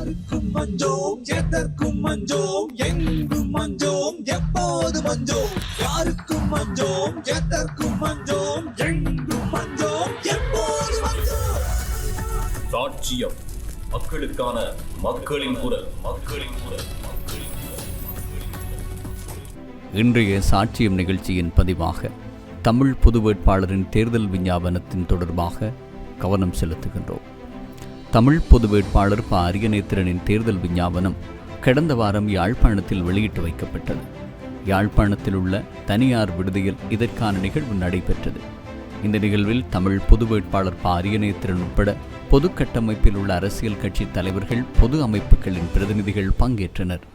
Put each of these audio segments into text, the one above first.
யாருக்கும் மஞ்சோம் எதற்கும் மஞ்சோம் எங்கும் மஞ்சோம் எப்போது மஞ்சோம்? யாருக்கும் மஞ்சோம் எதற்கும் மஞ்சோம் எங்கும் மஞ்சோம் எப்போது மஞ்சோம்? சாட்சியம். மக்களுக்கான மக்களின் குரல். மக்களின் குரல். மக்களின் குரல் இன்றைய சாட்சியம் நிகழ்ச்சியின் பதிவாக தமிழ் பொது வேட்பாளரின் தேர்தல் விஞ்ஞாபனத்தின் தொடர்பாக கவனம் செலுத்துகின்றோம். தமிழ் பொது வேட்பாளர் ப. அரியநேத்திரனின் தேர்தல் விஞ்ஞாபனம் கடந்த வாரம் யாழ்ப்பாணத்தில் வெளியிட்டு வைக்கப்பட்டது. யாழ்ப்பாணத்தில் உள்ள தனியார் விடுதியில் இதற்கான நிகழ்வு நடைபெற்றது. இந்த நிகழ்வில் தமிழ் பொது வேட்பாளர் ப. அரியநேத்திரன் உட்பட பொது கட்டமைப்பில் உள்ள அரசியல் கட்சி தலைவர்கள் பொது அமைப்புகளின் பிரதிநிதிகள் பங்கேற்றனர்.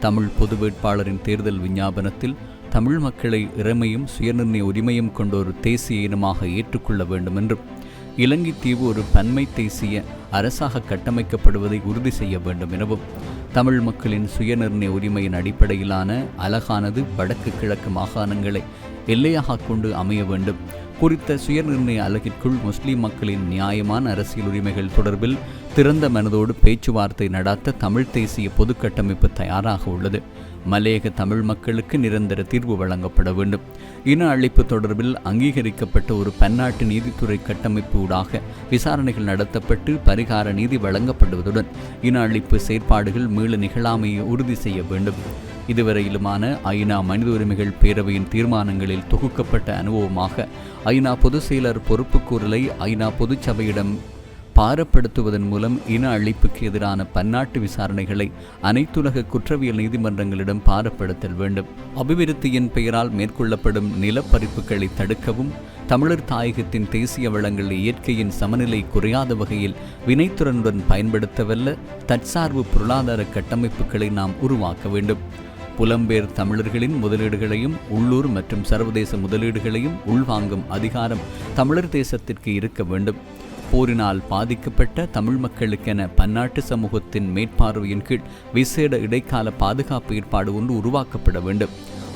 தமிழ் பொது வேட்பாளரின் தேர்தல் விஞ்ஞாபனத்தில் தமிழ் மக்களை இறமையும் சுயநிர்ணய உரிமையும் கொண்ட ஒரு தேசிய இனமாக ஏற்றுக்கொள்ள வேண்டும் என்றும் இலங்கை தீவு ஒரு பன்மை தேசிய அரசாக கட்டமைக்கப்படுவதை உறுதி செய்ய வேண்டும் எனவும் தமிழ் மக்களின் சுயநிர்ணய உரிமையின் அடிப்படையிலான அழகானது வடக்கு கிழக்கு மாகாணங்களை எல்லையாக கொண்டு அமைய வேண்டும். குறித்த சுயநிர்ணய அலகிற்குள் முஸ்லிம் மக்களின் நியாயமான அரசியல் உரிமைகள் தொடர்பில் திறந்த மனதோடு பேச்சுவார்த்தை நடாத்த தமிழ் தேசிய பொது கட்டமைப்பு தயாராக உள்ளது. மலையக தமிழ் மக்களுக்கு நிரந்தர தீர்வு வழங்கப்பட வேண்டும். இன அழிப்பு தொடர்பில் அங்கீகரிக்கப்பட்ட ஒரு பன்னாட்டு நீதித்துறை கட்டமைப்பு ஊடாக விசாரணைகள் நடத்தப்பட்டு பரிகார நீதி வழங்கப்படுவதுடன் இன அழிப்பு செயற்பாடுகள் மீள நிகழாமையை உறுதி செய்ய வேண்டும். இதுவரையிலுமான ஐநா மனித உரிமைகள் பேரவையின் தீர்மானங்களில் தொகுக்கப்பட்ட அனுபவமாக ஐநா பொதுச் செயலர் பொறுப்புக்கூறலை ஐநா பொதுச்சபையிடம் பாரப்படுத்துவதன் மூலம் இன அழிப்புக்கு எதிரான பன்னாட்டு விசாரணைகளை அனைத்துலக குற்றவியல் நீதிமன்றங்களிடம் பாரப்படுத்தல் வேண்டும். அபிவிருத்தியின் பெயரால் மேற்கொள்ளப்படும் நிலப்பறிப்புகளை தடுக்கவும் தமிழர் தாயகத்தின் தேசிய வளங்கள் இயற்கையின் சமநிலை குறையாத வகையில் வினைத்துறனுடன் பயன்படுத்தவல்ல தற்சார்பு பொருளாதார கட்டமைப்புகளை நாம் உருவாக்க வேண்டும். புலம்பெயர் தமிழர்களின் முதலீடுகளையும் உள்ளூர் மற்றும் சர்வதேச முதலீடுகளையும் உள்வாங்கும் அதிகாரம் தமிழர் தேசத்திற்கு இருக்க வேண்டும். போரினால் பாதிக்கப்பட்ட தமிழ் மக்களுக்கென பன்னாட்டு சமூகத்தின் மேற்பார்வையின் கீழ் விசேட இடைக்கால பாதுகாப்பு ஏற்பாடு ஒன்று உருவாக்கப்பட வேண்டும்.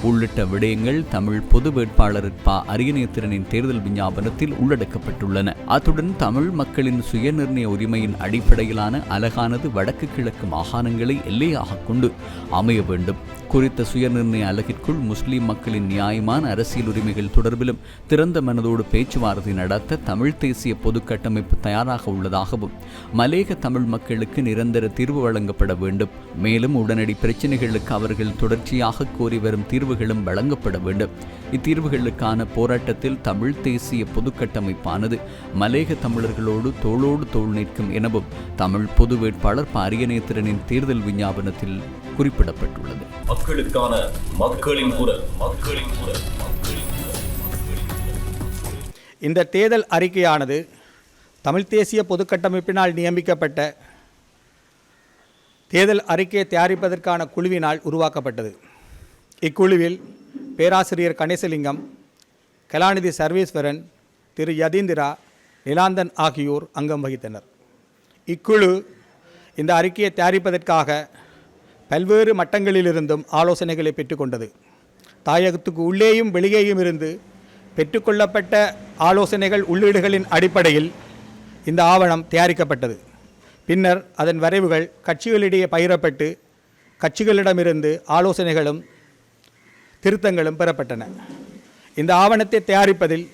உள்ளிட்ட விடயங்கள் தமிழ் பொது வேட்பாளர் ப. அரியநேத்திரனின் தேர்தல் விஞ்ஞாபனத்தில் உள்ளடக்கப்பட்டுள்ளன. அத்துடன் தமிழ் மக்களின் சுயநிர்ணய உரிமையின் அடிப்படையிலான அழகானது வடக்கு கிழக்கு மாகாணங்களை எல்லையாக கொண்டு அமைய வேண்டும். குறித்த சுயநிர்ணய அலகிற்குள் முஸ்லிம் மக்களின் நியாயமான அரசியல் உரிமைகள் தொடர்பிலும் திறந்த மனதோடு பேச்சுவார்த்தை நடத்த தமிழ் தேசிய பொது கட்டமைப்பு தயாராக உள்ளதாகவும் மலேக தமிழ் மக்களுக்கு நிரந்தர தீர்வு வழங்கப்பட வேண்டும். மேலும் உடனடி பிரச்சினைகளுக்கு அவர்கள் தொடர்ச்சியாக கோரி வரும் தீர்வுகளும் வழங்கப்பட வேண்டும். இத்தீர்வுகளுக்கான போராட்டத்தில் தமிழ் தேசிய பொது கட்டமைப்பானது மலேக தமிழர்களோடு தோளோடு தோள் நிற்கும் எனவும் தமிழ் பொது வேட்பாளர் ப தேர்தல் விஞ்ஞாபனத்தில் குறிப்பிடப்பட்டுள்ளது. மக்களுக்கான மக்களின் குரல். மக்களின் குரல். இந்த தேர்தல் அறிக்கையானது தமிழ் தேசிய பொதுக்கட்டமைப்பினால் நியமிக்கப்பட்ட தேர்தல் அறிக்கையை தயாரிப்பதற்கான குழுவினால் உருவாக்கப்பட்டது. இக்குழுவில் பேராசிரியர் கணேசலிங்கம் கலாநிதி சர்வேஸ்வரன் திரு யதீந்திரா நிலாந்தன் ஆகியோர் அங்கம் வகித்தனர். இக்குழு இந்த அறிக்கையை தயாரிப்பதற்காக பல்வேறு மட்டங்களிலிருந்தும் ஆலோசனைகளை பெற்றுக்கொண்டது. தாயகத்துக்கு உள்ளேயும் வெளியேயும் இருந்து பெற்றுக்கொள்ளப்பட்ட ஆலோசனைகள் உள்ளீடுகளின் அடிப்படையில் இந்த ஆவணம் தயாரிக்கப்பட்டது. பின்னர் அதன் வரைவுகள் கட்சிகளிடையே பகிரப்பட்டு கட்சிகளிடமிருந்து ஆலோசனைகளும் திருத்தங்களும் பெறப்பட்டன. இந்த ஆவணத்தை தயாரிப்பதில்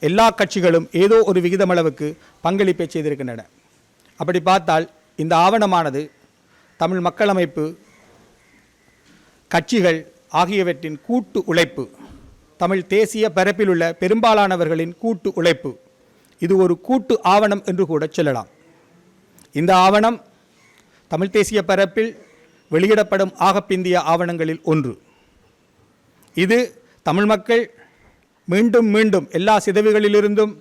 எல்லா கட்சிகளும் ஏதோ ஒரு விகிதமளவுக்கு பங்களிப்பை செய்திருக்கின்றன. அப்படி பார்த்தால் இந்த ஆவணமானது தமிழ் மக்கள் அமைப்பு கட்சிகள் ஆகியவற்றின் கூட்டு உழைப்பு தமிழ் தேசிய பரப்பில் உள்ள பெரும்பாலானவர்களின் கூட்டு உழைப்பு இது ஒரு கூட்டு ஆவணம் என்று கூட சொல்லலாம். இந்த ஆவணம் தமிழ் தேசிய பரப்பில் வெளியிடப்படும் ஆகப்பிந்திய ஆவணங்களில் ஒன்று. இது தமிழ் மக்கள் மீண்டும் மீண்டும் எல்லா சிதவிகளிலிருந்தும்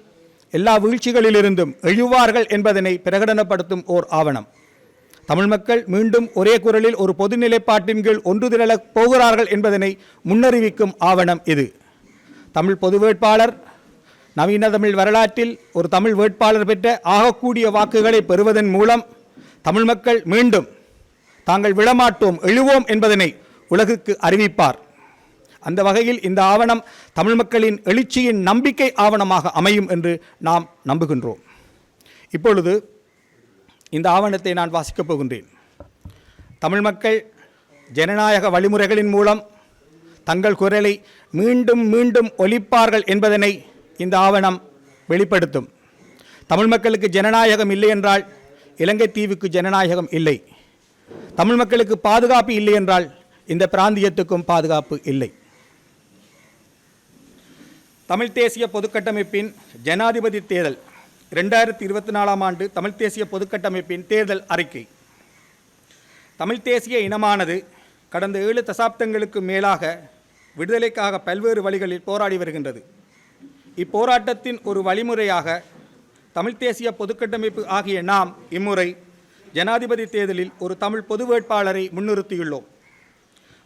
எல்லா வீழ்ச்சிகளிலிருந்தும் எழுவார்கள் என்பதனை பிரகடனப்படுத்தும் ஓர் ஆவணம். தமிழ் மக்கள் மீண்டும் ஒரே குரலில் ஒரு பொது நிலைப்பாட்டின் கீழ் ஒன்று திரளப் போகிறார்கள் என்பதனை முன்னறிவிக்கும் ஆவணம் இது. தமிழ் பொது வேட்பாளர் நவீன தமிழ் வரலாற்றில் ஒரு தமிழ் வேட்பாளர் பெற்ற ஆகக்கூடிய வாக்குகளை பெறுவதன் மூலம் தமிழ் மக்கள் மீண்டும் தாங்கள் விழமாட்டோம் எழுவோம் என்பதனை உலகுக்கு அறிவிப்பார். அந்த வகையில் இந்த ஆவணம் தமிழ் மக்களின் எழுச்சியின் நம்பிக்கை ஆவணமாக அமையும் என்று நாம் நம்புகின்றோம். இப்பொழுது இந்த ஆவணத்தை நான் வாசிக்கப் போகின்றேன். தமிழ் மக்கள் ஜனநாயக வழிமுறைகளின் மூலம் தங்கள் குரலை மீண்டும் மீண்டும் ஒலிப்பார்கள் என்பதனை இந்த ஆவணம் வெளிப்படுத்தும். தமிழ் மக்களுக்கு ஜனநாயகம் இல்லை என்றால் இலங்கை தீவுக்கு ஜனநாயகம் இல்லை. தமிழ் மக்களுக்கு பாதுகாப்பு இல்லை என்றால் இந்த பிராந்தியத்துக்கும் பாதுகாப்பு இல்லை. தமிழ் தேசிய பொதுக்கட்டமைப்பின் ஜனாதிபதி தேர்தல் ரெண்டாயிரத்தி இருபத்தி நாலாம் ஆண்டு தமிழ்த் தேசிய பொதுக்கட்டமைப்பின் தேர்தல் அறிக்கை. தமிழ்த் தேசிய இனமானது கடந்த ஏழு தசாப்தங்களுக்கு மேலாக விடுதலைக்காக பல்வேறு வழிகளில் போராடி வருகின்றது. இப்போராட்டத்தின் ஒரு வழிமுறையாக தமிழ்த் தேசிய பொதுக்கட்டமைப்பு ஆகிய நாம் இம்முறை ஜனாதிபதி தேர்தலில் ஒரு தமிழ் பொது வேட்பாளரை முன்னிறுத்தியுள்ளோம்.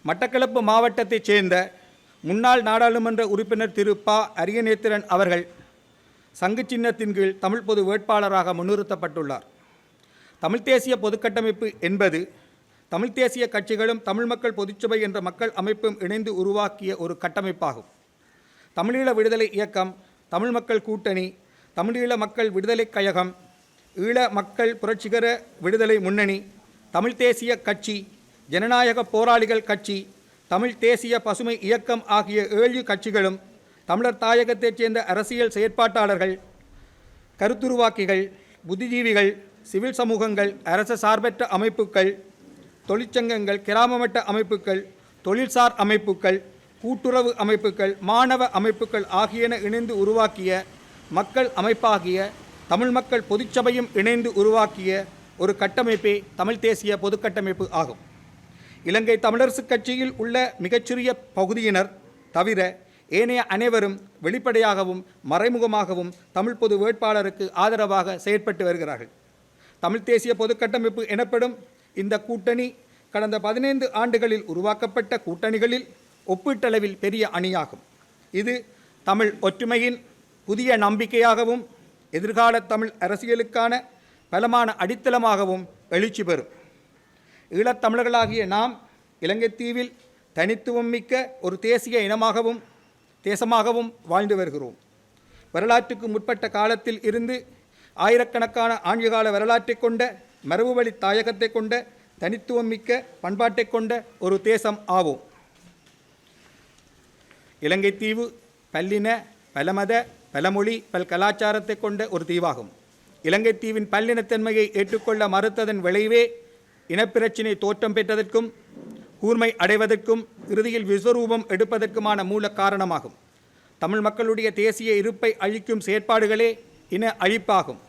மட்டக்களப்பு மாவட்டத்தைச் சேர்ந்த முன்னாள் நாடாளுமன்ற உறுப்பினர் திரு ப அரியநேத்திரன் அவர்கள் சங்கு சின்னத்தின் கீழ் தமிழ் பொது வேட்பாளராக முன்னிறுத்தப்பட்டுள்ளார். தமிழ் தேசிய பொதுக்கட்டமைப்பு என்பது தமிழ் தேசிய கட்சிகளும் தமிழ் மக்கள் பொதுச்சபை என்ற மக்கள் அமைப்பும் இணைந்து உருவாக்கிய ஒரு கட்டமைப்பாகும். தமிழீழ விடுதலை இயக்கம் தமிழ் மக்கள் கூட்டணி தமிழீழ மக்கள் விடுதலை கழகம் ஈழ மக்கள் புரட்சிகர விடுதலை முன்னணி தமிழ் தேசிய கட்சி ஜனநாயக போராளிகள் கட்சி தமிழ் தேசிய பசுமை இயக்கம் ஆகிய ஏழு கட்சிகளும் தமிழர் தாயகத்தைச் சேர்ந்த அரசியல் செயற்பாட்டாளர்கள் கருத்துருவாக்கிகள் புத்திஜீவிகள் சிவில் சமூகங்கள் அரச சார்பற்ற அமைப்புகள் தொழிற்சங்கங்கள் கிராம மட்ட அமைப்புகள் தொழில்சார் அமைப்புகள் கூட்டுறவு அமைப்புகள் மாணவ அமைப்புகள் ஆகியன இணைந்து உருவாக்கிய மக்கள் அமைப்பாகிய தமிழ் மக்கள் பொதுச்சபையும் இணைந்து உருவாக்கிய ஒரு கட்டமைப்பே தமிழ் தேசிய பொதுக்கட்டமைப்பு ஆகும். இலங்கை தமிழரசுக் கட்சியில் உள்ள மிகச்சிறிய பகுதியினர் தவிர ஏனைய அனைவரும் வெளிப்படையாகவும் மறைமுகமாகவும் தமிழ் பொது வேட்பாளருக்கு ஆதரவாக செயற்பட்டு வருகிறார்கள். தமிழ் தேசிய பொதுக்கட்டமைப்பு எனப்படும் இந்த கூட்டணி கடந்த பதினைந்து ஆண்டுகளில் உருவாக்கப்பட்ட கூட்டணிகளில் ஒப்பீட்டளவில் பெரிய அணியாகும். இது தமிழ் ஒற்றுமையின் புதிய நம்பிக்கையாகவும் எதிர்கால தமிழ் அரசியலுக்கான பலமான அடித்தளமாகவும் எழுச்சி பெறும். ஈழத்தமிழர்களாகிய நாம் இலங்கை தீவில் தனித்துவம் மிக்க ஒரு தேசிய இனமாகவும் தேசமாகவும் வாழ்ந்து வருகிறோம். வரலாற்றுக்கு முற்பட்ட காலத்தில் இருந்து ஆயிரக்கணக்கான ஆண்டுகால வரலாற்றைக் கொண்ட மரபுவழி தாயகத்தை கொண்ட தனித்துவம் மிக்க பண்பாட்டைக் கொண்ட ஒரு தேசம் ஆவோம். இலங்கை தீவு பல்லின பலமத பலமொழி பல் கலாச்சாரத்தை கொண்ட ஒரு தீவாகும். இலங்கை தீவின் பல்லினத்தன்மையை ஏற்றுக்கொள்ள மறுத்ததன் விளைவே இனப்பிரச்சினை தோற்றம் பெற்றதற்கும் கூர்மை அடைவதற்கும் இறுதியில் விஸ்வரூபம் எடுப்பதற்குமான மூல காரணமாகும். தமிழ் மக்களுடைய தேசிய இருப்பை அழிக்கும் செயற்பாடுகளே இன அழிப்பாகும்.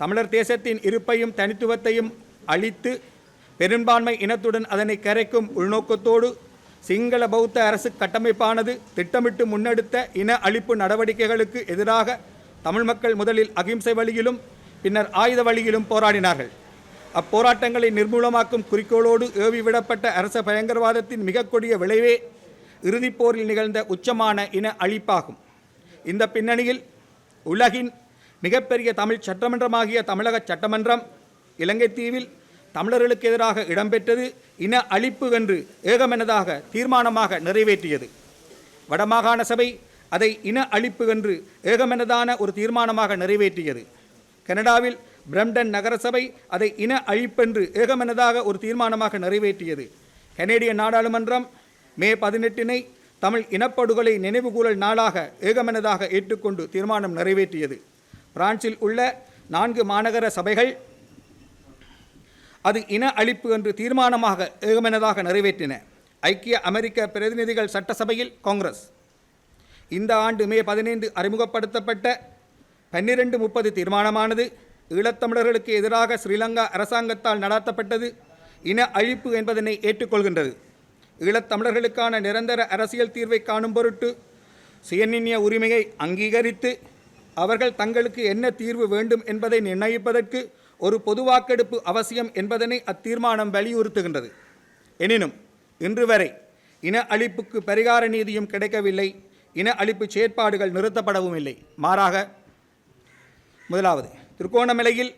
தமிழர் தேசத்தின் இருப்பையும் தனித்துவத்தையும் அழித்து பெரும்பான்மை இனத்துடன் அதனை கரைக்கும் உள்நோக்கத்தோடு சிங்கள பௌத்த அரசு கட்டமைப்பானது திட்டமிட்டு முன்னெடுத்த இன அழிப்பு நடவடிக்கைகளுக்கு எதிராக தமிழ் மக்கள் முதலில் அகிம்சை வழியிலும் பின்னர் ஆயுத வழியிலும் போராடினார்கள். அப்போராட்டங்களை நிர்மூலமாக்கும் குறிக்கோளோடு ஏவிவிடப்பட்ட அரச பயங்கரவாதத்தின் மிக கொடிய விளைவே இறுதிப் போரில் நிகழ்ந்த உச்சமான இன அழிப்பாகும். இந்த பின்னணியில் உலகின் மிகப்பெரிய தமிழ் சட்டமன்றமாகிய தமிழக சட்டமன்றம் இலங்கை தீவில் தமிழர்களுக்கு எதிராக இடம்பெற்றது இன அழிப்பு என்று ஏகமனதாக தீர்மானமாக நிறைவேற்றியது. வடமாகாண சபை அதை இன அழிப்பு என்று ஏகமனதான ஒரு தீர்மானமாக நிறைவேற்றியது. கனடாவில் பிரம்டன் நகரசபை அதை இன அழிப்பென்று ஏகமனதாக ஒரு தீர்மானமாக நிறைவேற்றியது. கனேடிய நாடாளுமன்றம் மே பதினெட்டினை தமிழ் இனப்படுகொலை நினைவுகூரல் நாளாக ஏகமனதாக ஏற்றுக்கொண்டு தீர்மானம் நிறைவேற்றியது. பிரான்சில் உள்ள நான்கு மாநகர சபைகள் அது இன அழிப்பு என்று தீர்மானமாக ஏகமனதாக நிறைவேற்றின. ஐக்கிய அமெரிக்க பிரதிநிதிகள் சட்டசபையில் காங்கிரஸ். இந்த ஆண்டு மே பதினைந்து அறிமுகப்படுத்தப்பட்ட பன்னிரண்டு முப்பது தீர்மானமானது ஈழத்தமிழர்களுக்கு எதிராக ஸ்ரீலங்கா அரசாங்கத்தால் நடாத்தப்பட்டது இன அழிப்பு என்பதனை ஏற்றுக்கொள்கின்றது. ஈழத்தமிழர்களுக்கான நிரந்தர அரசியல் தீர்வை காணும் பொருட்டு சுயநிர்ணய உரிமையை அங்கீகரித்து அவர்கள் தங்களுக்கு என்ன தீர்வு வேண்டும் என்பதை நிர்ணயிப்பதற்கு ஒரு பொது வாக்கெடுப்பு அவசியம் என்பதனை அத்தீர்மானம் வலியுறுத்துகின்றது. எனினும் இன்று வரை இன அழிப்புக்கு பரிகார நீதியும் கிடைக்கவில்லை இன அழிப்பு செயற்பாடுகள் நிறுத்தப்படவும் இல்லை மாறாக முதலாவது திருகோணமலையில்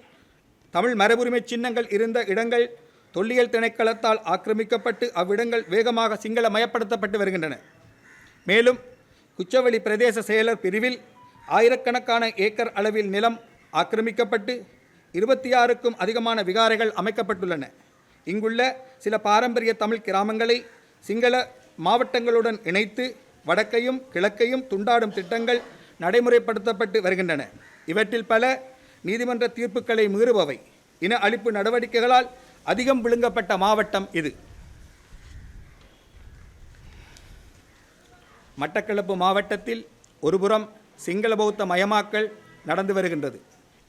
தமிழ் மரபுரிமை சின்னங்கள் இருந்த இடங்கள் தொல்லியல் திணைக்களத்தால் ஆக்கிரமிக்கப்பட்டு அவ்விடங்கள் வேகமாக சிங்கள மயப்படுத்தப்பட்டு வருகின்றன. மேலும் குச்சவெளி பிரதேச செயலர் பிரிவில் ஆயிரக்கணக்கான ஏக்கர் அளவில் நிலம் ஆக்கிரமிக்கப்பட்டு இருபத்தி ஆறுக்கும் அதிகமான விகாரைகள் அமைக்கப்பட்டுள்ளன. இங்குள்ள சில பாரம்பரிய தமிழ் கிராமங்களை சிங்கள மாவட்டங்களுடன் இணைத்து வடக்கையும் கிழக்கையும் துண்டாடும் திட்டங்கள் நடைமுறைப்படுத்தப்பட்டு வருகின்றன. இவற்றில் பல நீதிமன்ற தீர்ப்புகளை மீறுபவை. இன அழிப்பு நடவடிக்கைகளால் அதிகம் விழுங்கப்பட்ட மாவட்டம் இது. மட்டக்களப்பு மாவட்டத்தில் ஒருபுறம் சிங்கள பௌத்த மயமாக்கல் நடந்து வருகின்றது.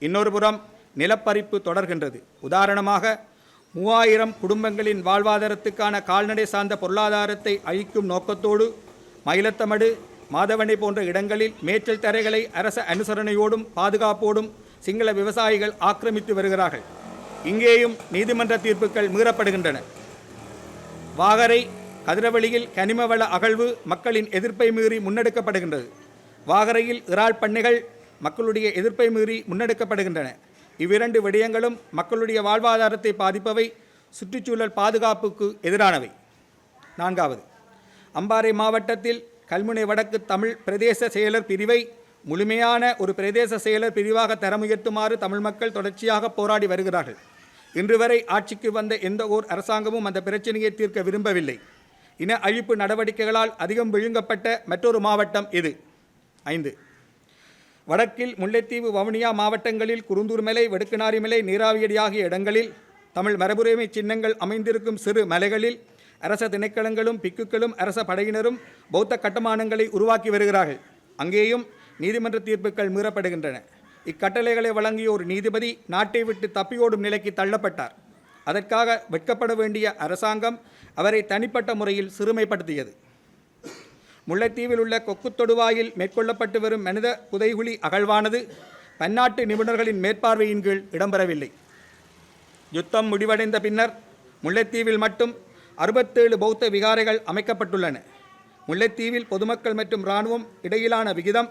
இன்னொரு புறம் நிலப்பறிப்பு தொடர்கின்றது. உதாரணமாக மூவாயிரம் குடும்பங்களின் வாழ்வாதாரத்துக்கான கால்நடை சார்ந்த பொருளாதாரத்தை அழிக்கும் நோக்கத்தோடு மயிலத்தமடு மாதவனை போன்ற இடங்களில் மேய்ச்சல் தரைகளை அரச அனுசரணையோடும் பாதுகாப்போடும் சிங்கள விவசாயிகள் ஆக்கிரமித்து வருகிறார்கள். இங்கேயும் நீதிமன்ற தீர்ப்புகள் மீறப்படுகின்றன. வாகரை கதிரவழியில் கனிமவள அகழ்வு மக்களின் எதிர்ப்பை மீறி முன்னெடுக்கப்படுகின்றது. வாகரையில் இறால் பண்ணைகள் மக்களுடைய எதிர்ப்பை மீறி முன்னெடுக்கப்படுகின்றன. இவ்விரண்டு விடயங்களும் மக்களுடைய வாழ்வாதாரத்தை பாதிப்பவை சுற்றுச்சூழல் பாதுகாப்புக்கு எதிரானவை. நான்காவது அம்பாறை மாவட்டத்தில் கல்முனை வடக்கு தமிழ் பிரதேச செயலர் பிரிவை முழுமையான ஒரு பிரதேச செயலர் பிரிவாக தரமுயர்த்துமாறு தமிழ் மக்கள் தொடர்ச்சியாக போராடி வருகிறார்கள். இன்று வரை ஆட்சிக்கு வந்த எந்த ஓர் அரசாங்கமும் அந்த பிரச்சனையை தீர்க்க விரும்பவில்லை. இன அழிப்பு நடவடிக்கைகளால் அதிகம் விழுங்கப்பட்ட மற்றொரு மாவட்டம் இது. ஐந்து. வடக்கில் முல்லைத்தீவு வவுனியா மாவட்டங்களில் குருந்தூர் மலை மலை நீராவியடி ஆகிய இடங்களில் தமிழ் மரபுரிமை சின்னங்கள் அமைந்திருக்கும் சிறு மலைகளில் அரச திணைக்களங்களும் பிக்குக்களும் அரச படையினரும் பௌத்த கட்டுமானங்களை உருவாக்கி வருகிறார்கள். அங்கேயும் நீதிமன்ற தீர்ப்புகள் மீறப்படுகின்றன. இக்கட்டளைகளை வழங்கிய ஒரு நீதிபதி நாட்டை விட்டு தப்பியோடும் நிலைக்கு தள்ளப்பட்டார். அதற்காக வெட்கப்பட வேண்டிய அரசாங்கம் அவரை தனிப்பட்ட முறையில் சிறுமைப்படுத்தியது. முல்லைத்தீவில் உள்ள கொக்கு தொடுவாயில் மேற்கொள்ளப்பட்டு வரும் மனித புதைகுழி அகழ்வானது பன்னாட்டு நிபுணர்களின் மேற்பார்வையின் கீழ் இடம்பெறவில்லை. யுத்தம் முடிவடைந்த பின்னர் முல்லைத்தீவில் மட்டும் அறுபத்தேழு பௌத்த விகாரைகள் அமைக்கப்பட்டுள்ளன. முல்லைத்தீவில் பொதுமக்கள் மற்றும் இராணுவம் இடையிலான விகிதம்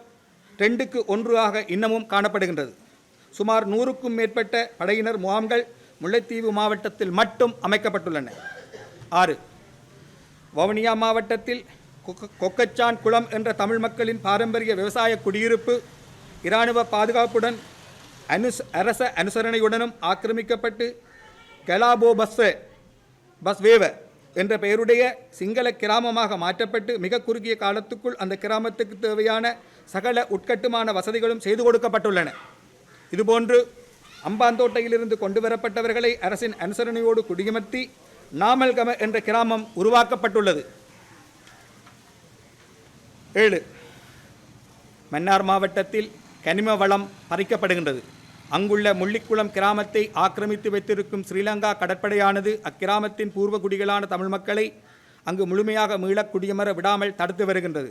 ரெண்டுக்கு ஒன்று ஆக இன்னமும் காணப்படுகின்றது. சுமார் நூறுக்கும் மேற்பட்ட படையினர் முகாம்கள் முல்லைத்தீவு மாவட்டத்தில் மட்டும் அமைக்கப்பட்டுள்ளன. ஆறு. வவுனியா மாவட்டத்தில் கொக்க- கொக்கச்சான் குளம் என்ற தமிழ் மக்களின் பாரம்பரிய விவசாய குடியிருப்பு இராணுவ பாதுகாப்புடன் அனுஸ் அரச அனுசரணையுடனும் ஆக்கிரமிக்கப்பட்டு கலாபோ பஸ் பஸ் வேவ என்ற பெயருடைய சிங்கள கிராமமாக மாற்றப்பட்டு மிக குறுகிய காலத்துக்குள் அந்த கிராமத்துக்கு தேவையான சகல உட்கட்டுமான வசதிகளும் செய்து கொடுக்கப்பட்டுள்ளன. இதுபோன்று அம்பாந்தோட்டையிலிருந்து கொண்டு வரப்பட்டவர்களை அரசின் அனுசரணையோடு குடியமர்த்தி நாமல்கம என்ற கிராமம் உருவாக்கப்பட்டுள்ளது. ஏழு. மன்னார் மாவட்டத்தில் கனிம வளம் பறிக்கப்படுகின்றது. அங்குள்ள முள்ளிக்குளம் கிராமத்தை ஆக்கிரமித்து வைத்திருக்கும் ஸ்ரீலங்கா கடற்படையானது அக்கிராமத்தின் பூர்வ குடிகளான தமிழ் மக்களை அங்கு முழுமையாக மீளக் குடியமர விடாமல் தடுத்து வருகின்றது.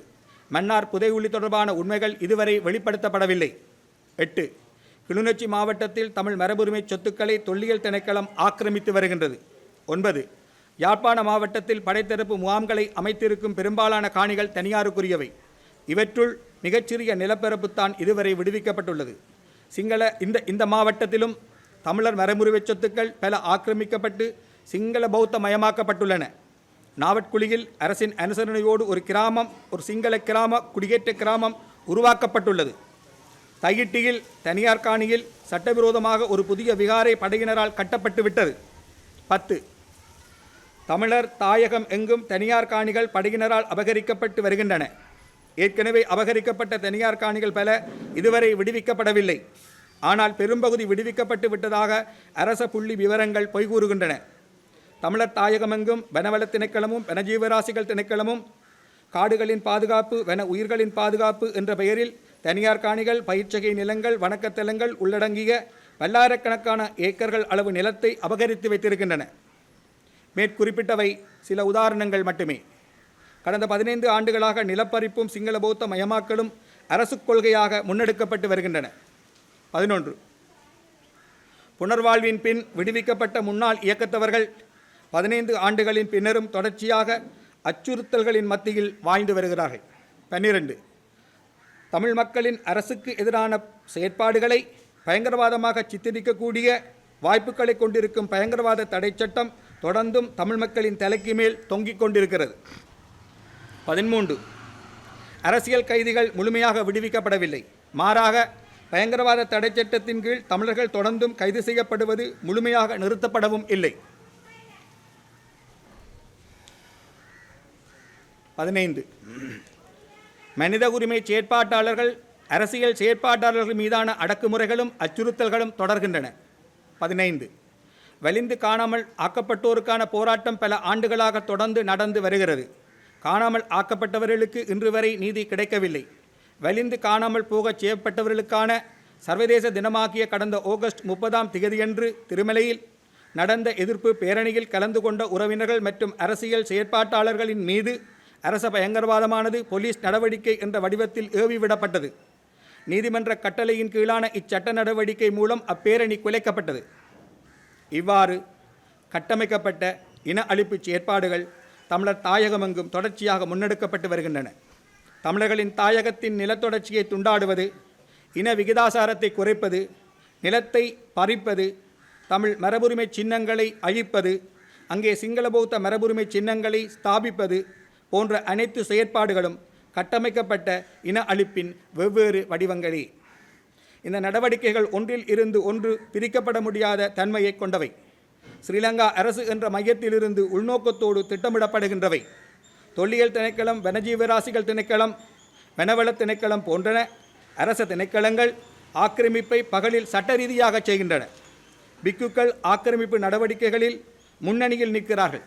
மன்னார் புதையுள்ளி தொடர்பான உண்மைகள் இதுவரை வெளிப்படுத்தப்படவில்லை. எட்டு கிளிநொச்சி மாவட்டத்தில் தமிழ் மரபுரிமை சொத்துக்களை தொல்லியல் திணைக்களம் ஆக்கிரமித்து வருகின்றது. ஒன்பது யாழ்ப்பாண மாவட்டத்தில் படைத்தரப்பு முகாம்களை அமைத்திருக்கும் பெரும்பாலான காணிகள் தனியாருக்குரியவை. இவற்றுள் மிகச்சிறிய நிலப்பரப்புத்தான் இதுவரை விடுவிக்கப்பட்டுள்ளது. சிங்கள இந்த இந்த மாவட்டத்திலும் தமிழர் மரபுரிமை சொத்துக்கள் பல ஆக்கிரமிக்கப்பட்டு சிங்கள பௌத்த மயமாக்கப்பட்டுள்ளன நாவட்குழியில் அரசின் அனுசரணையோடு ஒரு கிராமம் ஒரு சிங்கள கிராம குடியேற்ற கிராமம் உருவாக்கப்பட்டுள்ளது. தையிட்டியில் தனியார் காணியில் சட்டவிரோதமாக ஒரு புதிய விகாரை படையினரால் கட்டப்பட்டு விட்டது. பத்து. தமிழர் தாயகம் எங்கும் தனியார் காணிகள் படையினரால் அபகரிக்கப்பட்டு வருகின்றன. ஏற்கனவே அபகரிக்கப்பட்ட தனியார் காணிகள் பல இதுவரை விடுவிக்கப்படவில்லை. ஆனால் பெரும்பகுதி விடுவிக்கப்பட்டு விட்டதாக அரச புள்ளி விவரங்கள் பொய்கூறுகின்றன. தமிழர் தாயகமெங்கும் வனவள திணைக்களமும் வனஜீவராசிகள் திணைக்களமும் காடுகளின் பாதுகாப்பு வன உயிர்களின் பாதுகாப்பு என்ற பெயரில் தனியார் காணிகள் பயிற்சகை நிலங்கள் வணக்கத்தலங்கள் உள்ளடங்கிய பல்லாயிரக்கணக்கான ஏக்கர்கள் அளவு நிலத்தை அபகரித்து வைத்திருக்கின்றன. மேற்குறிப்பிட்டவை சில உதாரணங்கள் மட்டுமே. கடந்த பதினைந்து ஆண்டுகளாக நிலப்பறிப்பும் சிங்கள பௌத்த மயமாக்கலும் அரசு கொள்கையாக முன்னெடுக்கப்பட்டு வருகின்றன. பதினொன்று. புனர்வாழ்வின் பின் விடுவிக்கப்பட்ட முன்னாள் இயக்கத்தவர்கள் பதினைந்து ஆண்டுகளின் பின்னரும் தொடர்ச்சியாக அச்சுறுத்தல்களின் மத்தியில் வாழ்ந்து வருகிறார்கள். பன்னிரண்டு தமிழ் மக்களின் அரசுக்கு எதிரான செயற்பாடுகளை பயங்கரவாதமாக சித்தரிக்கக்கூடிய வாய்ப்புகளை கொண்டிருக்கும் பயங்கரவாத தடை சட்டம் தொடர்ந்தும் தமிழ் மக்களின் தலைக்கு மேல் தொங்கிக் கொண்டிருக்கிறது. பதிமூன்று அரசியல் கைதிகள் முழுமையாக விடுவிக்கப்படவில்லை. மாறாக பயங்கரவாத தடை சட்டத்தின் கீழ் தமிழர்கள் தொடர்ந்தும் கைது செய்யப்படுவது முழுமையாக நிறுத்தப்படவும் இல்லை. பதினைந்து. மனித உரிமை செயற்பாட்டாளர்கள் அரசியல் செயற்பாட்டாளர்கள் மீதான அடக்குமுறைகளும் அச்சுறுத்தல்களும் தொடர்கின்றன. பதினைந்து. வலிந்து காணாமல் ஆக்கப்பட்டோருக்கான போராட்டம் பல ஆண்டுகளாக தொடர்ந்து நடந்து வருகிறது. காணாமல் ஆக்கப்பட்டவர்களுக்கு இன்று வரை நீதி கிடைக்கவில்லை. வலிந்து காணாமல் போகச் செய்யப்பட்டவர்களுக்கான சர்வதேச தினமாகிய கடந்த ஆகஸ்ட் முப்பதாம் திகதியன்று திருமலையில் நடந்த எதிர்ப்பு பேரணியில் கலந்து கொண்ட உறவினர்கள் மற்றும் அரசியல் செயற்பாட்டாளர்களின் மீது அரச பயங்கரவாதமானது போலீஸ் நடவடிக்கை என்ற வடிவத்தில் ஏவிவிடப்பட்டது. நீதிமன்ற கட்டளையின் கீழான இச்சட்ட நடவடிக்கை மூலம் அப்பேரணி குலைக்கப்பட்டது. இவ்வாறு கட்டமைக்கப்பட்ட இன அழிப்பு செயற்பாடுகள் தமிழர் தாயகமெங்கும் தொடர்ச்சியாக முன்னெடுக்கப்பட்டு வருகின்றன. தமிழர்களின் தாயகத்தின் நிலத்தொடர்ச்சியை துண்டாடுவது இன விகிதாசாரத்தை குறைப்பது நிலத்தை பறிப்பது தமிழ் மரபுரிமை சின்னங்களை அழிப்பது அங்கே சிங்கள பௌத்த மரபுரிமை சின்னங்களை ஸ்தாபிப்பது போன்ற அனைத்து செயற்பாடுகளும் கட்டமைக்கப்பட்ட இன அழிப்பின் வெவ்வேறு வடிவங்களே. இந்த நடவடிக்கைகள் ஒன்றில் இருந்து ஒன்று பிரிக்கப்பட முடியாத தன்மையை கொண்டவை. ஸ்ரீலங்கா அரசு என்ற மையத்திலிருந்து உள்நோக்கத்தோடு திட்டமிடப்படுகின்றவை. தொல்லியல் திணைக்களம் வனஜீவராசிகள் திணைக்களம் வனவள திணைக்களம் போன்றன. அரச திணைக்களங்கள் ஆக்கிரமிப்பை பகலில் சட்ட ரீதியாக செய்கின்றன. பிக்குக்கள் ஆக்கிரமிப்பு நடவடிக்கைகளில் முன்னணியில் நிற்கிறார்கள்.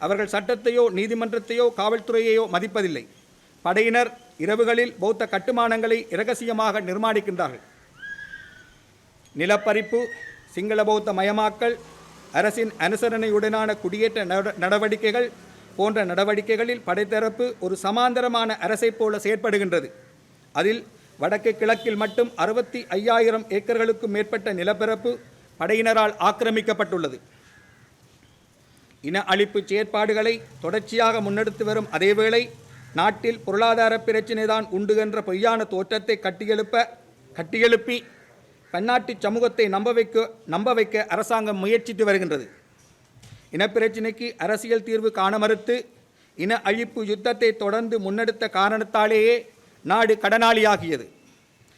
அவர்கள் சட்டத்தையோ நீதிமன்றத்தையோ காவல்துறையையோ மதிப்பதில்லை. படையினர் இரவுகளில் பௌத்த கட்டுமானங்களை இரகசியமாக நிர்மாணிக்கின்றார்கள். நிலப்பறிப்பு சிங்கள பௌத்த மயமாக்கல் அரசின் அனுசரணையுடனான குடியேற்ற நட- நடவடிக்கைகள் போன்ற நடவடிக்கைகளில் படைத்தரப்பு ஒரு சமாந்தரமான அரசைப் போல செயற்படுகின்றது. அதில் வடக்கு கிழக்கில் மட்டும் அறுபத்தி ஐயாயிரம் ஏக்கர்களுக்கும் மேற்பட்ட நிலப்பரப்பு படையினரால் ஆக்கிரமிக்கப்பட்டுள்ளது. இன அழிப்பு செயற்பாடுகளை தொடர்ச்சியாக முன்னெடுத்து வரும் அதேவேளை நாட்டில் பொருளாதார பிரச்சினை தான் உண்டு என்ற பொய்யான தோற்றத்தை கட்டியெழுப்ப கட்டியெழுப்பி பன்னாட்டு சமூகத்தை நம்ப வைக்க நம்ப வைக்க அரசாங்கம் முயற்சித்து வருகின்றது. இனப்பிரச்சினைக்கு அரசியல் தீர்வு காண மறுத்து இன அழிப்பு யுத்தத்தை தொடர்ந்து முன்னெடுத்த காரணத்தாலேயே நாடு கடனாளியாகியது.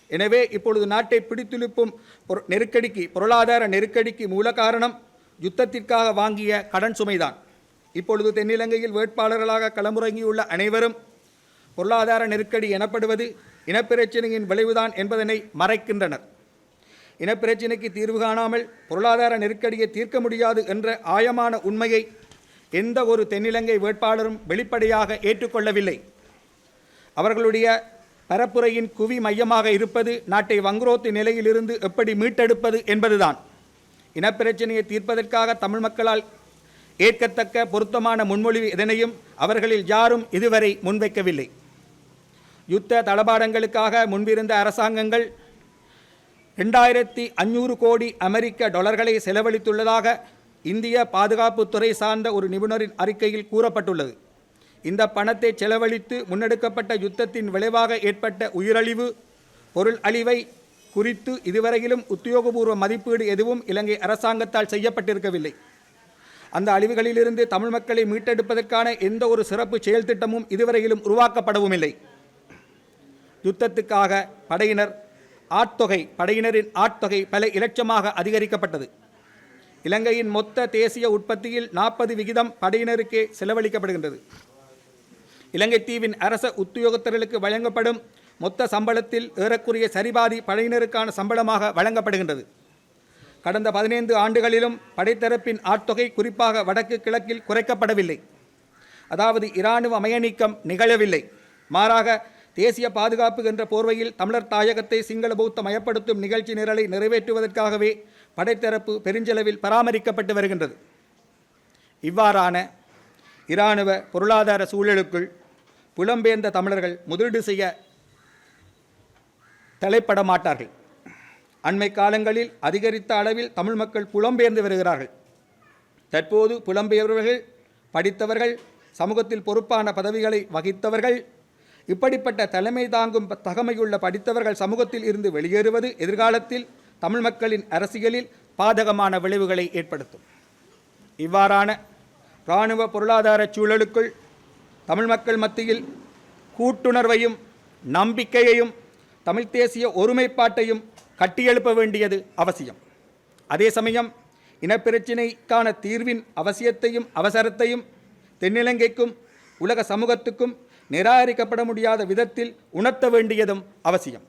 எனவே இப்பொழுது நாட்டை பிடித்துழுப்பும் பொரு- நெருக்கடிக்கு பொருளாதார நெருக்கடிக்கு மூல காரணம் யுத்தத்திற்காக வாங்கிய கடன் சுமைதான். இப்பொழுது தென்னிலங்கையில் வேட்பாளர்களாக களமுறங்கியுள்ள அனைவரும் பொருளாதார நெருக்கடி எனப்படுவது இனப்பிரச்சினையின் விளைவுதான் என்பதனை மறைக்கின்றனர். இனப்பிரச்சினைக்கு தீர்வு காணாமல் பொருளாதார நெருக்கடியை தீர்க்க முடியாது என்ற ஆயமான உண்மையை எந்த ஒரு தென்னிலங்கை வேட்பாளரும் வெளிப்படையாக ஏற்றுக்கொள்ளவில்லை. அவர்களுடைய பரப்புரையின் குவி மையமாக இருப்பது நாட்டை வங்குரோத்து நிலையிலிருந்து எப்படி மீட்டெடுப்பது என்பதுதான். இனப்பிரச்சனையை தீர்ப்பதற்காக தமிழ் மக்களால் ஏற்கத்தக்க பொருத்தமான முன்மொழிவு எதனையும் அவர்களில் யாரும் இதுவரை முன்வைக்கவில்லை. யுத்த தளபாடங்களுக்காக முன்பிருந்த அரசாங்கங்கள் ரெண்டாயிரத்தி அஞ்சூறு கோடி அமெரிக்க டாலர்களை செலவழித்துள்ளதாக இந்திய பாதுகாப்புத்துறை சார்ந்த ஒரு நிபுணரின் அறிக்கையில் கூறப்பட்டுள்ளது. இந்த பணத்தை செலவழித்து முன்னெடுக்கப்பட்ட யுத்தத்தின் விளைவாக ஏற்பட்ட உயிரழிவு பொருள் அழிவை குறித்து இதுவரையிலும் உத்தியோகபூர்வ மதிப்பீடு எதுவும் இலங்கை அரசாங்கத்தால் செய்யப்பட்டிருக்கவில்லை. அந்த அழிவுகளிலிருந்து தமிழ் மக்களை மீட்டெடுப்பதற்கான எந்த ஒரு சிறப்பு செயல் திட்டமும் இதுவரையிலும் உருவாக்கப்படவும் இல்லை யுத்தத்துக்காக படையினர் ஆட்தொகை படையினரின் ஆட்தொகை பல இலட்சமாக அதிகரிக்கப்பட்டது. இலங்கையின் மொத்த தேசிய உற்பத்தியில் நாற்பது விகிதம் படையினருக்கே செலவழிக்கப்படுகின்றது. இலங்கை தீவின் அரச உத்தியோகத்தர்களுக்கு வழங்கப்படும் மொத்த சம்பளத்தில் ஏறக்குறைய சரிபாதி படையினருக்கான சம்பளமாக வழங்கப்படுகின்றது. கடந்த பதினைந்து ஆண்டுகளிலும் படைத்தரப்பின் ஆட்தொகை குறிப்பாக வடக்கு கிழக்கில் குறைக்கப்படவில்லை. அதாவது இராணுவ அமயநீக்கம் நிகழவில்லை. மாறாக தேசிய பாதுகாப்பு என்ற போர்வையில் தமிழர் தாயகத்தை சிங்கள பௌத்த மயப்படுத்தும் நிகழ்ச்சி நிரலை நிறைவேற்றுவதற்காகவே படைத்தரப்பு பெருஞ்செலவில் பராமரிக்கப்பட்டு வருகின்றது. இவ்வாறான இராணுவ பொருளாதார சூழலுக்குள் புலம்பெயர்ந்த தமிழர்கள் முதலீடு செய்ய தலைப்பட மாட்டார்கள் அண்மை காலங்களில் அதிகரித்த அளவில் தமிழ் மக்கள் புலம்பெயர்ந்து வருகிறார்கள். தற்போது புலம்பெயர்வர்கள் படித்தவர்கள் சமூகத்தில் பொறுப்பான பதவிகளை வகித்தவர்கள் இப்படிப்பட்ட தலைமை தாங்கும் தகமையுள்ள படித்தவர்கள் சமூகத்தில் இருந்து வெளியேறுவது எதிர்காலத்தில் தமிழ் மக்களின் அரசியலில் பாதகமான விளைவுகளை ஏற்படுத்தும். இவ்வாறான இராணுவ பொருளாதார சூழலுக்குள் தமிழ் மக்கள் மத்தியில் கூட்டுணர்வையும் நம்பிக்கையையும் தமிழ் தேசிய ஒருமைப்பாட்டையும் கட்டியெழுப்ப வேண்டியது அவசியம். அதே சமயம் இனப்பிரச்சினைக்கான தீர்வின் அவசியத்தையும் அவசரத்தையும் தென்னிலங்கைக்கும் உலக சமூகத்துக்கும் நிராகரிக்கப்பட முடியாத விதத்தில் உணர்த்த வேண்டியதும் அவசியம்.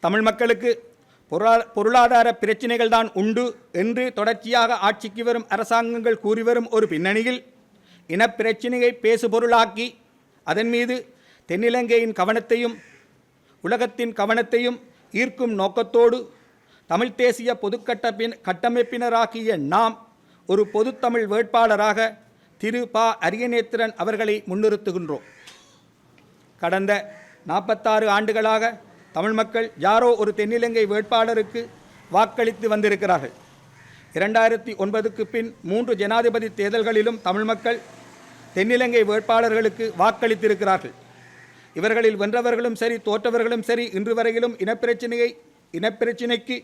தமிழ் மக்களுக்கு பொருளா- பொருளாதார பிரச்சினைகள் தான் உண்டு என்று தொடர்ச்சியாக ஆட்சிக்கு வரும் அரசாங்கங்கள் கூறி வரும் ஒரு பின்னணியில் இனப்பிரச்சினையை பேசுபொருளாக்கி அதன் மீது தென்னிலங்கையின் கவனத்தையும் உலகத்தின் கவனத்தையும் ஈர்க்கும் நோக்கத்தோடு தமிழ்த் தேசிய பொதுக்கட்டப்பின் கட்டமைப்பினராகிய நாம் ஒரு பொதுத்தமிழ் வேட்பாளராக திரு ப. அரியநேத்திரன் அவர்களை முன்னிறுத்துகின்றோம். கடந்த நாற்பத்தாறு ஆண்டுகளாக தமிழ் மக்கள் யாரோ ஒரு தென்னிலங்கை வேட்பாளருக்கு வாக்களித்து வந்திருக்கிறார்கள். இரண்டாயிரத்தி ஒன்பதுக்கு பின் மூன்று ஜனாதிபதி தேர்தல்களிலும் தமிழ் மக்கள் தென்னிலங்கை வேட்பாளர்களுக்கு வாக்களித்திருக்கிறார்கள். இவர்களில் வென்றவர்களும் சரி தோற்றவர்களும் சரி இன்று வரையிலும் இனப்பிரச்சினையை இனப்பிரச்சினைக்கு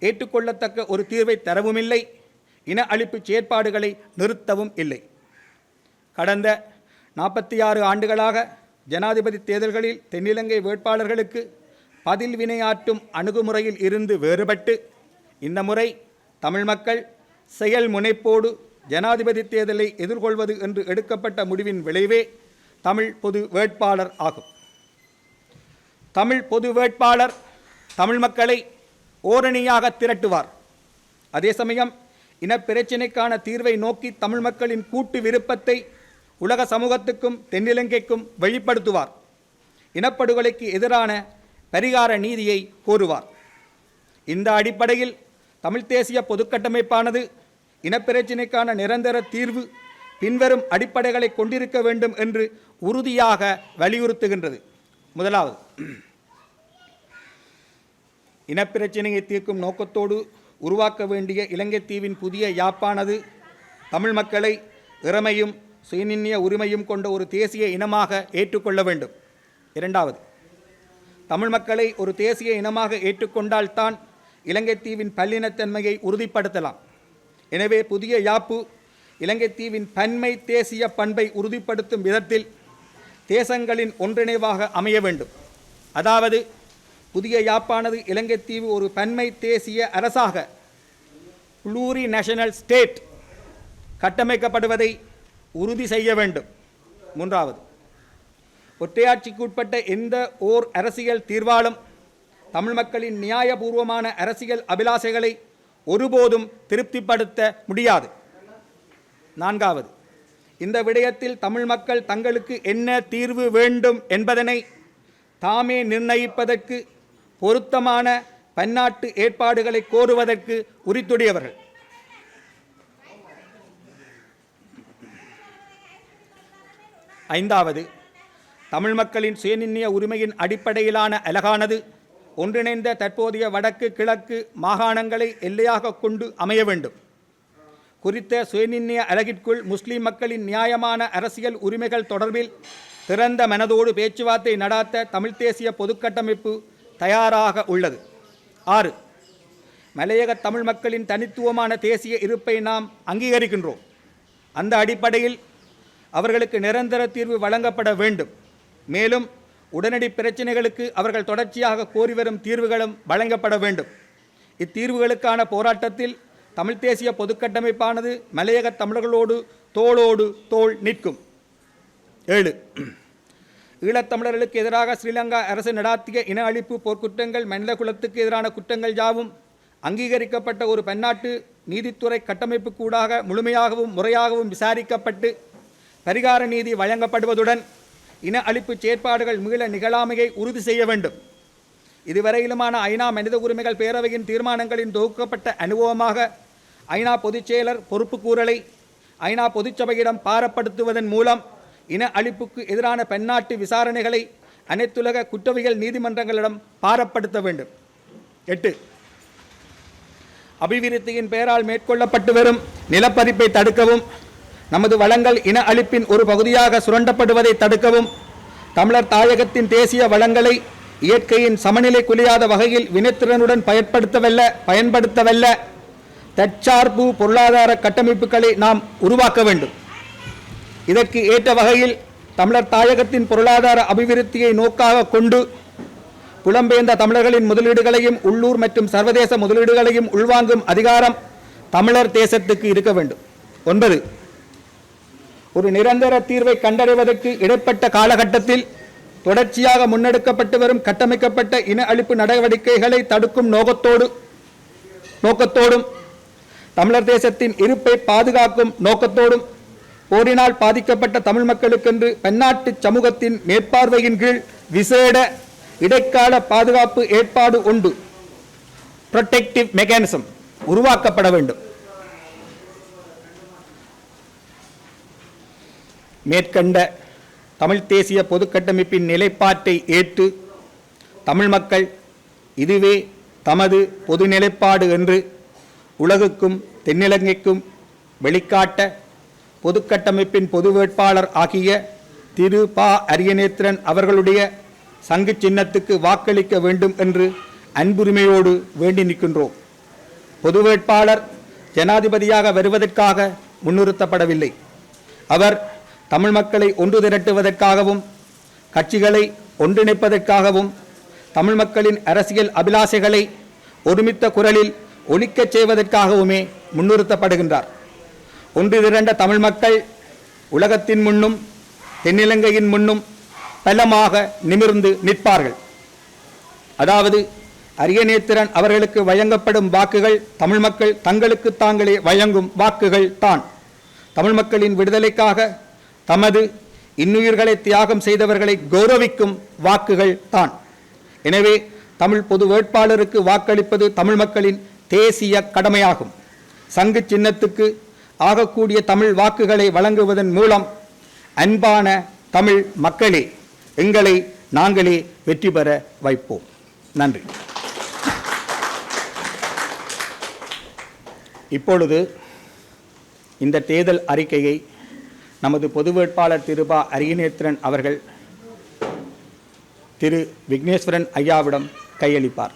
ஏற்றுக்கொள்ளத்தக்க ஒரு தீர்வை தரவும் இல்லை இன அழிப்பு செயற்பாடுகளை நிறுத்தவும் இல்லை. கடந்த நாற்பத்தி ஆறு ஆண்டுகளாக ஜனாதிபதி தேர்தல்களில் தென்னிலங்கை வேட்பாளர்களுக்கு பதில் வினையாற்றும் அணுகுமுறையில் இருந்து வேறுபட்டு இந்த முறை தமிழ் மக்கள் செயல் முனைப்போடு ஜனாதிபதி தேர்தலை எதிர்கொள்வது என்று எடுக்கப்பட்ட முடிவின் விளைவே தமிழ் பொது வேட்பாளர் ஆகும். தமிழ் பொது வேட்பாளர் தமிழ் மக்களை ஓரணியாக திரட்டுவார். அதே சமயம் இனப்பிரச்சினைக்கான தீர்வை நோக்கி தமிழ் மக்களின் கூட்டு விருப்பத்தை உலக சமூகத்துக்கும் தென்னிலங்கைக்கும் வெளிப்படுத்துவார். இனப்படுகொலைக்கு எதிரான பரிகார நீதியை கோருவார். இந்த அடிப்படையில் தமிழ்த் தேசிய பொதுக்கட்டமைப்பானது இனப்பிரச்சினைக்கான நிரந்தர தீர்வு பின்வரும் அடிப்படைகளை கொண்டிருக்க வேண்டும் என்று உறுதியாக வலியுறுத்துகின்றது. முதலாவது இனப்பிரச்சினையை தீர்க்கும் நோக்கத்தோடு உருவாக்க வேண்டிய இலங்கை தீவின் புதிய யாப்பானது தமிழ் மக்களை இறமையும் சுயநிர்ணய உரிமையும் கொண்ட ஒரு தேசிய இனமாக ஏற்றுக்கொள்ள வேண்டும். இரண்டாவது தமிழ் மக்களை ஒரு தேசிய இனமாக ஏற்றுக்கொண்டால்தான் இலங்கை தீவின் பல்லினத்தன்மையை உறுதிப்படுத்தலாம். எனவே புதிய யாப்பு இலங்கை தீவின் பன்மை தேசிய பண்பை உறுதிப்படுத்தும் விதத்தில் தேசங்களின் ஒன்றிணைவாக அமைய வேண்டும். அதாவது புதிய யாப்பானது இலங்கை தீவு ஒரு பன்மை தேசிய அரசாக புளூரி நேஷனல் ஸ்டேட் கட்டமைக்கப்படுவதை உறுதி செய்ய வேண்டும். மூன்றாவது ஒற்றையாட்சிக்கு உட்பட்ட எந்த ஓர் அரசியல் தீர்வாலும் தமிழ் மக்களின் நியாயபூர்வமான அரசியல் அபிலாசைகளை ஒருபோதும் திருப்திப்படுத்த முடியாது. நான்காவது இந்த விடயத்தில் தமிழ் மக்கள் தங்களுக்கு என்ன தீர்வு வேண்டும் என்பதனை தாமே நிர்ணயிப்பதற்கு பொருத்தமான பன்னாட்டு ஏற்பாடுகளை கோருவதற்கு உரித்துடையவர்கள். ஐந்தாவது தமிழ் மக்களின் சுயநிர்ணய உரிமையின் அடிப்படையிலான அலகானது ஒன்றிணைந்த தற்போதைய வடக்கு கிழக்கு மாகாணங்களை எல்லையாக கொண்டு அமைய வேண்டும். குறித்த சுயநிர்ணய அலகிற்குள் முஸ்லிம் மக்களின் நியாயமான அரசியல் உரிமைகள் தொடர்பில் திறந்த மனதோடு பேச்சுவார்த்தை நடாத்த தமிழ்த் தேசிய பொதுக்கட்டமைப்பு தயாராக உள்ளது. ஆறு மலையக தமிழ் மக்களின் தனித்துவமான தேசிய இருப்பை நாம் அங்கீகரிக்கின்றோம். அந்த அடிப்படையில் அவர்களுக்கு நிரந்தர தீர்வு வழங்கப்பட வேண்டும். மேலும் உடனடி பிரச்சினைகளுக்கு அவர்கள் தொடர்ச்சியாக கோரி வரும் தீர்வுகளும் வழங்கப்பட வேண்டும். இத்தீர்வுகளுக்கான போராட்டத்தில் தமிழ்த் தேசிய பொதுக்கட்டமைப்பானது மலையக தமிழர்களோடு தோளோடு தோள் நிற்கும். ஏழு. ஈழத்தமிழர்களுக்கு எதிராக ஸ்ரீலங்கா அரசு நடாத்திய இன அழிப்பு போர்க்குற்றங்கள் மனித குலத்துக்கு எதிரான குற்றங்கள் யாவும் அங்கீகரிக்கப்பட்ட ஒரு பன்னாட்டு நீதித்துறை கட்டமைப்புக்கூடாக முழுமையாகவும் முறையாகவும் விசாரிக்கப்பட்டு பரிகார நீதி வழங்கப்படுவதுடன் இன அழிப்பு செயற்பாடுகள் மீள நிகழாமையை உறுதி செய்ய வேண்டும். இதுவரையிலுமான ஐநா மனித உரிமைகள் பேரவையின் தீர்மானங்களின் தொகுக்கப்பட்ட அனுபவமாக ஐநா பொதுச்செயலர் பொறுப்பு பொறுப்புக்கூறலை ஐநா பொதுச்சபையிடம் பாரப்படுத்துவதன் மூலம் இன அழிப்புக்கு எதிரான பன்னாட்டு விசாரணைகளை அனைத்துலக குற்றவியல் நீதிமன்றங்களிடம் பாரப்படுத்த வேண்டும். எட்டு. அபிவிருத்தியின் பெயரால் மேற்கொள்ளப்பட்டு வரும் நிலப்பதிப்பை தடுக்கவும் நமது வளங்கள் இன அழிப்பின் ஒரு பகுதியாக சுரண்டப்படுவதை தடுக்கவும் தமிழர் தாயகத்தின் தேசிய வளங்களை இயற்கையின் சமநிலை குலையாத வகையில் வினைத்திறனுடன் பயன்படுத்தவல்ல பயன்படுத்தவல்ல. தற்சார்பு பொருளாதார கட்டமைப்புகளை நாம் உருவாக்க வேண்டும். இதற்கு ஏற்ற வகையில் தமிழர் தாயகத்தின் பொருளாதார அபிவிருத்தியை நோக்காக கொண்டு புலம்பெயர்ந்த தமிழர்களின் முதலீடுகளையும் உள்ளூர் மற்றும் சர்வதேச முதலீடுகளையும் உள்வாங்கும் அதிகாரம் தமிழர் தேசத்துக்கு இருக்க வேண்டும். ஒன்பது ஒரு நிரந்தர தீர்வை கண்டறிவதற்கு இடைப்பட்ட காலகட்டத்தில் தொடர்ச்சியாக முன்னெடுக்கப்பட்டு வரும் கட்டமைக்கப்பட்ட இன அழிப்பு நடவடிக்கைகளை தடுக்கும் நோக்கத்தோடு நோக்கத்தோடும் தமிழர் தேசத்தின் இருப்பை பாதுகாக்கும் நோக்கத்தோடும் போரினால் பாதிக்கப்பட்ட தமிழ் மக்களுக்கென்று பன்னாட்டு சமூகத்தின் மேற்பார்வையின் கீழ் விசேட இடைக்கால பாதுகாப்பு ஏற்பாடு உண்டு. ப்ரொடெக்டிவ் மெக்கானிசம் உருவாக்கப்பட வேண்டும். மேற்கண்ட தமிழ் தேசிய பொதுக்கட்டமைப்பின் நிலைப்பாட்டை ஏற்று தமிழ் மக்கள் இதுவே தமது பொது நிலைப்பாடு என்று உலகுக்கும் தென்னிலங்கைக்கும் வெளிக்காட்ட பொதுக்கட்டமைப்பின் பொது வேட்பாளர் ஆகிய திரு ப. அரியநேத்திரன் அவர்களுடைய சங்கு சின்னத்துக்கு வாக்களிக்க வேண்டும் என்று அன்புரிமையோடு வேண்டி நிற்கின்றோம். பொது வேட்பாளர் ஜனாதிபதியாக வருவதற்காக முன்னிறுத்தப்படவில்லை. அவர் தமிழ் மக்களை ஒன்று திரட்டுவதற்காகவும் கட்சிகளை ஒன்றிணைப்பதற்காகவும் தமிழ் மக்களின் அரசியல் அபிலாசைகளை ஒருமித்த குரலில் ஒலிக்கச் செய்வதற்காகவுமே முன்னிறுத்தப்படுகின்றார். ஒன்று திரண்ட தமிழ் மக்கள் உலகத்தின் முன்னும் தென்னிலங்கையின் முன்னும் பலமாக நிமிர்ந்து நிற்பார்கள். அதாவது அரியநேத்திரன் அவர்களுக்கு வழங்கப்படும் வாக்குகள் தமிழ் மக்கள் தங்களுக்கு தாங்களே வழங்கும் வாக்குகள் தான். தமிழ் மக்களின் விடுதலைக்காக தமது இன்னுயிர்களை தியாகம் செய்தவர்களை கௌரவிக்கும் வாக்குகள் தான். எனவே தமிழ் பொது வேட்பாளருக்கு வாக்களிப்பது தமிழ் மக்களின் தேசிய கடமையாகும். சங்கு சின்னத்துக்கு ஆகக்கூடிய தமிழ் வாக்குகளை வழங்குவதன் மூலம் அன்பான தமிழ் மக்களே எங்களை நாங்களே வெற்றி பெற வைப்போம். நன்றி. இப்பொழுது இந்த தேர்தல் அறிக்கையை நமது பொது வேட்பாளர் திருபா அரியநேத்திரன் அவர்கள் திரு விக்னேஸ்வரன் ஐயாவிடம் கையளிப்பார்.